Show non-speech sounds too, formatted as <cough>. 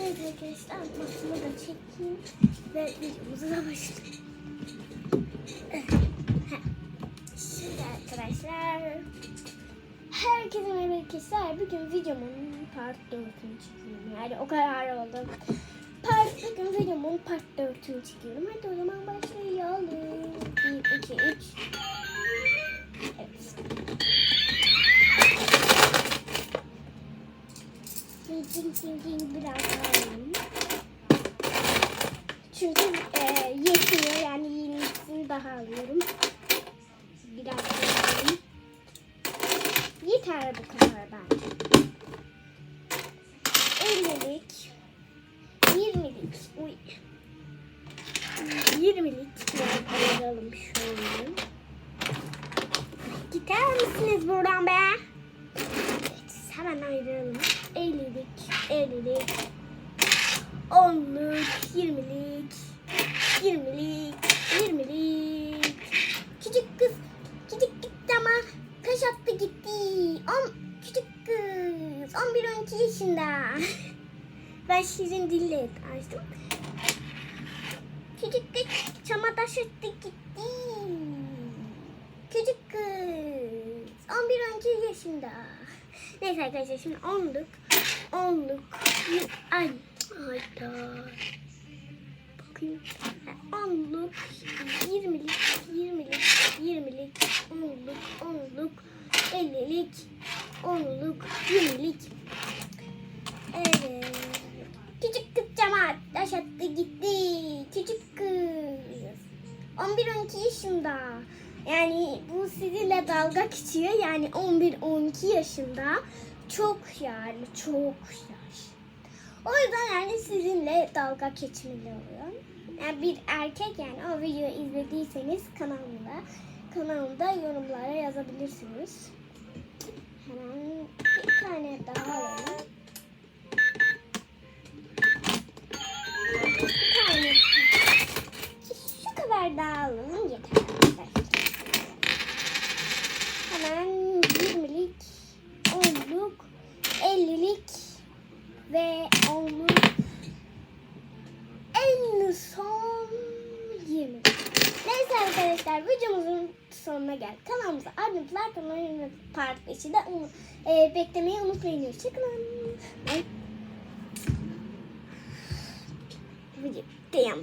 Evet arkadaşlar masımı da çekeyim ve videomuza da başlayalım. Şimdi herkese merhaba arkadaşlar. Bugün videomun part 4'ünü çekiyorum. Yani o kadar oldu. Part, bugün videomun part 4'ünü çekiyorum. Hadi o zaman başlayalım. 1, 2, 3. Ding ding biraz daha alalım. Çünkü e, yetmiyor yani yenisini daha alıyorum. Biraz daha alayım. Yeter bu kadar bence. 50'lik 20'lik uy 20'lik biraz ayıralım şöyle. Gider misiniz buradan be? Hemen ayıralım. 50'lik, 50'lik, 10'luk, 20'lik, 20'lik, 20'lik. Küçük kız, küçük gitti ama kaç attı gitti. 10, küçük kız, 11-12 yaşında. <laughs> Ben sizin dille açtım. Küçük kız çamadaş attı gitti. Küçük kız, 11-12 yaşında. Neyse arkadaşlar şimdi onluk, onluk, ay, hayda. Bakayım. Onluk, yirmilik, yirmilik, yirmilik, onluk, onluk, ellilik, onluk, yirmilik. Evet. Küçük kız cama taş attı gitti. Küçük kız. 11-12 yaşında. Yani bu sizinle dalga geçiyor. Yani 11-12 yaşında. Çok yani çok yaş. O yüzden yani sizinle dalga geçmeli oluyor. Yani bir erkek yani o videoyu izlediyseniz kanalımda kanalımda yorumlara yazabilirsiniz. 50'lik ve 10'luk en son 20. Neyse arkadaşlar videomuzun sonuna geldik. Kanalımıza abone olmayı, ve part 5'i de e, beklemeyi unutmayın. Hoşçakalın. Video. Damn.